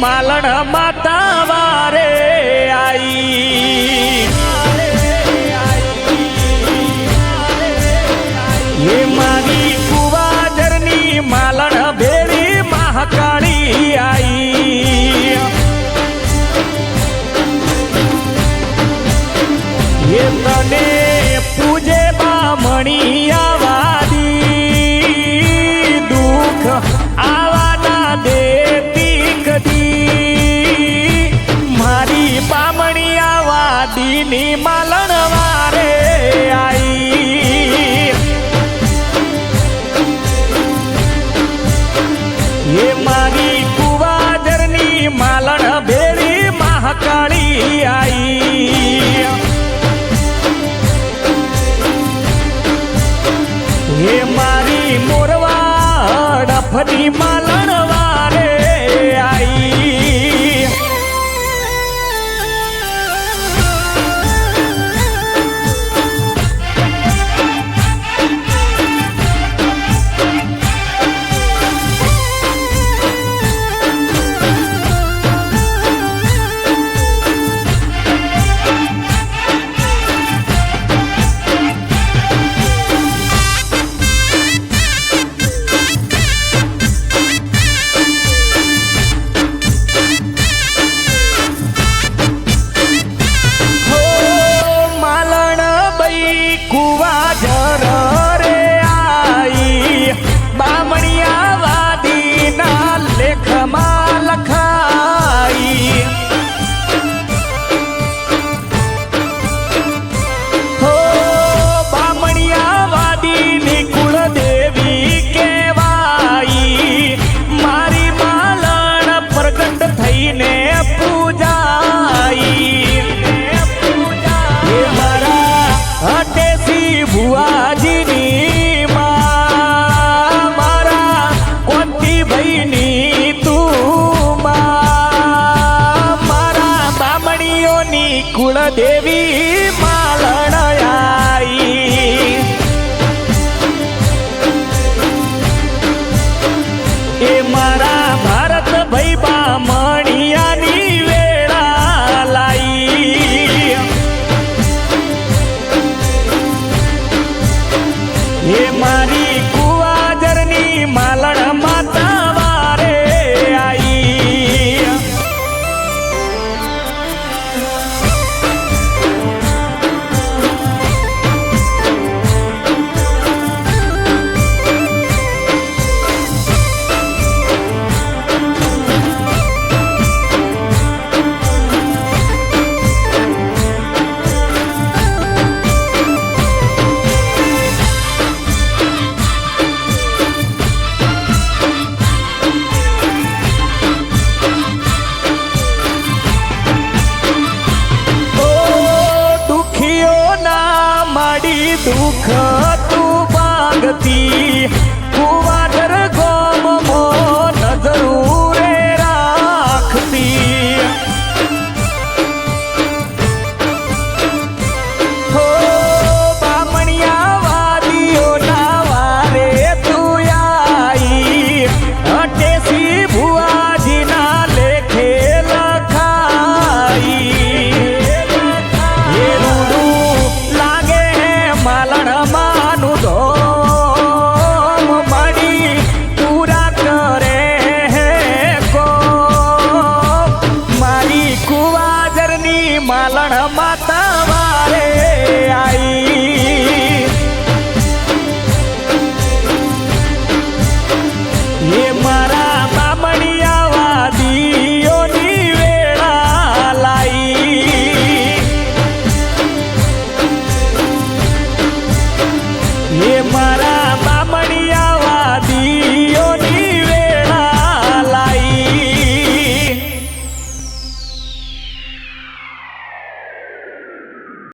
માલણ માતા વારે આઈ. હે મારી કુવાજરની માલણ ભેરી મહાકાળી આઈ. હે તને પૂજે બામણી આવાદી આવાદીની માલણ વારે આઈ. એ મારી કુવાજરની માલણ ભેળી મહાકાળી આઈ. હે મારી મોરવા ડફની માલણ કુળદેવી માલણયાઈ. એ મારા ભારત ભૈબા મણિયાની વેળા લાઈ. એ મારી દુઃખ તું ભાગતી